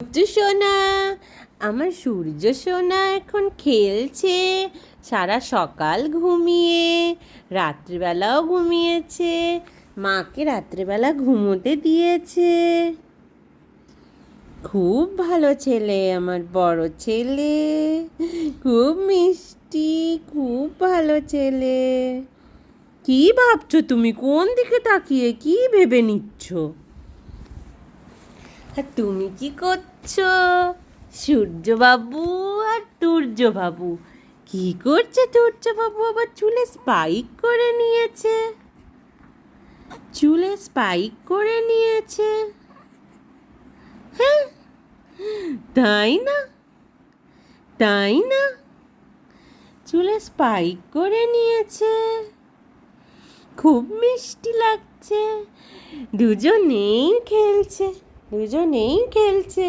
সূর্য সোনা, আমার সূর্য সোনা এখন খেলছে। সারা সকাল ঘুমিয়ে, রাত্রিবেলাও ঘুমিয়েছে। মাকে রাত্রিবেলা ঘুমোতে দিয়েছে। খুব ভালো ছেলে আমার বড় ছেলে। খুব মিষ্টি, খুব ভালো ছেলে। কি ভাবছ তুমি? কোন দিকে তাকিয়ে? কি ভেবে নিচ্ছ? তুমি কি করছ? সূর্যবাবু আর সূর্যবাবু কি করছে সূর্যবাবু আবার চুলে স্পাইক করে নিয়েছে। চুলে স্পাইক করে নিয়েছে। হ্যাঁ তাই না? তাই না? চুলে স্পাইক করে নিয়েছে। খুব মিষ্টি লাগছে। দুজনেই খেলছে। দুজনেই খেলছে।